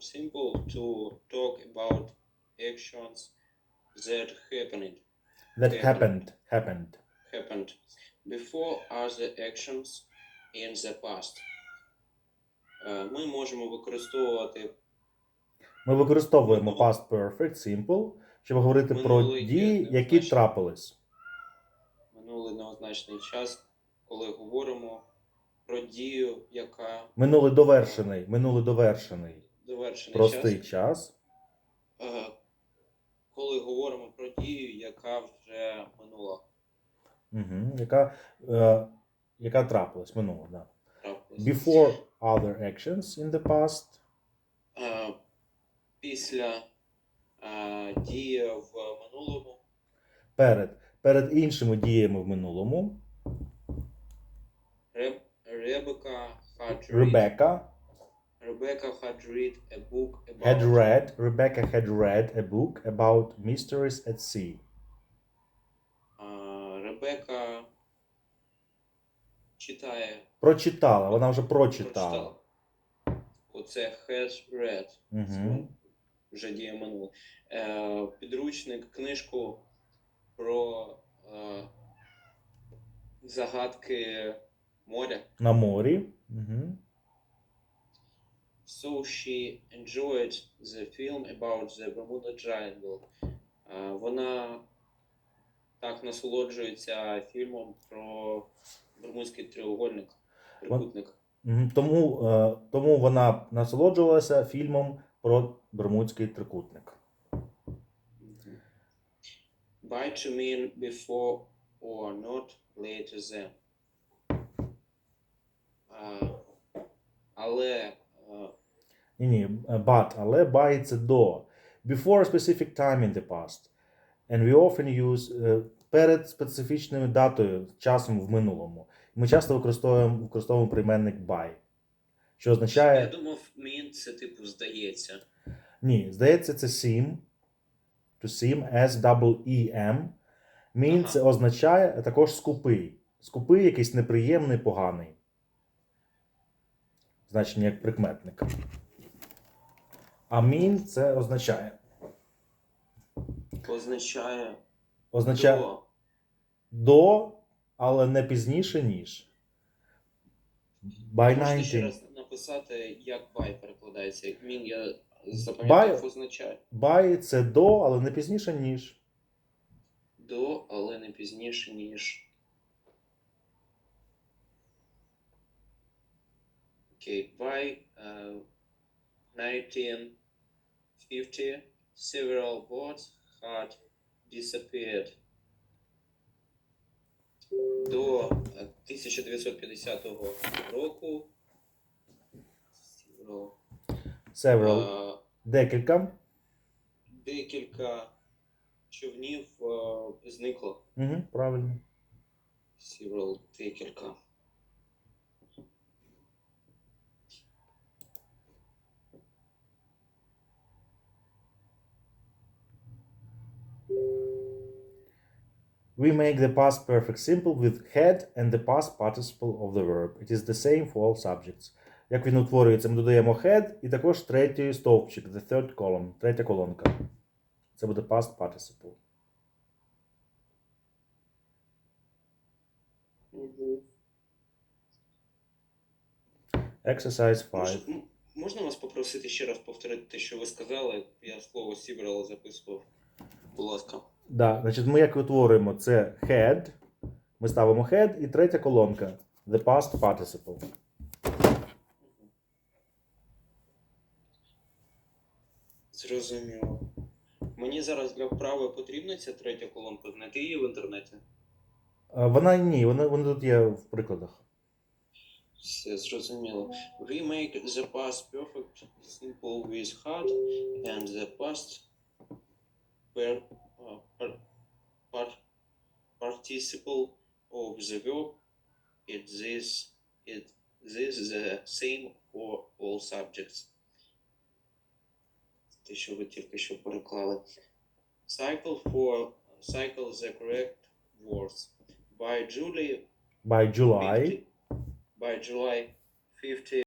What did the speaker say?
simple to talk about actions that happened That happened. Happened. happened before other actions in the past. Е, Ми можемо використовувати Ми використовуємо past perfect, simple, щоб говорити про Минулий дії, є які трапились. минулий неозначений час, коли говоримо про дію, яка Минулий довершений, минулий довершений. Довершений Простий час. час. Коли говоримо про дію, яка вже минула. Угу. Яка, е, яка трапилась, минула, да. трапилась. Before other actions in the past. Е, Після е, дії в минулому Перед, перед іншими діями в минулому. Реб- Ребека had read, Rebecca had read a book about had read, Rebecca had read a book about mysteries at sea. Е, Ребека читає Прочитала, вона вже прочитала. прочитала. Оце has read. Угу. Вже діє минуле. Е, підручник, книжку про е, загадки моря. На морі. Угу. So she enjoyed the film about the Bermuda Triangle. Вона так насолоджується фільмом про Бермудський треугольник, трикутник. Тому, е, тому вона насолоджувалася фільмом про Бермудський трикутник. By to mean before or not later than. Але Ні, ні, but, але by це до. Before a specific time in the past. And we often use е, перед специфічною датою, часом в минулому. Ми часто використовуємо, використовуємо прийменник by. Що я думав, mean це типу здається. ні, здається, це seem. To seem, S double E M. Mean Ага. це означає також скупий. Скупий, якийсь неприємний, поганий. Значення як прикметник. Амін це означає. Означає. Означає до. до, але не пізніше, ніж. By Можете 19. ще раз написати, як by перекладається. Як мін я запам'ятав, By- означає. By це до, але не пізніше, ніж. До, але не пізніше, ніж. Окей, by е, 19 fifty, several boats had disappeared. До е, 1950 року. Several. е, Декілька. Декілька човнів е, зникло. Угу, правильно. Several, декілька. We make the past perfect simple with had and the past participle of the verb. It is the same for all subjects. Як він утворюється, ми додаємо had і також третій стовпчик, the third column, третя колонка. Це буде past participle. Exercise 5. Мож- м- Можна вас попросити ще раз повторити те, що ви сказали? Я слово сібрала записував. Будь ласка. Да, значить, ми як утворюємо це had. Ми ставимо had і третя колонка. The past participle. Зрозуміло. Мені зараз для вправи потрібна ця третя колонка, знайти її в інтернеті. А, Вона ні, вона, вона тут є в прикладах. Все зрозуміло. We make the past perfect simple with had and the past per, par, participle of the verb it this it this the same for all subjects. Те, що ви тільки що переклали. Cycle for cycle the correct words. By Julie By July. 50 by July 50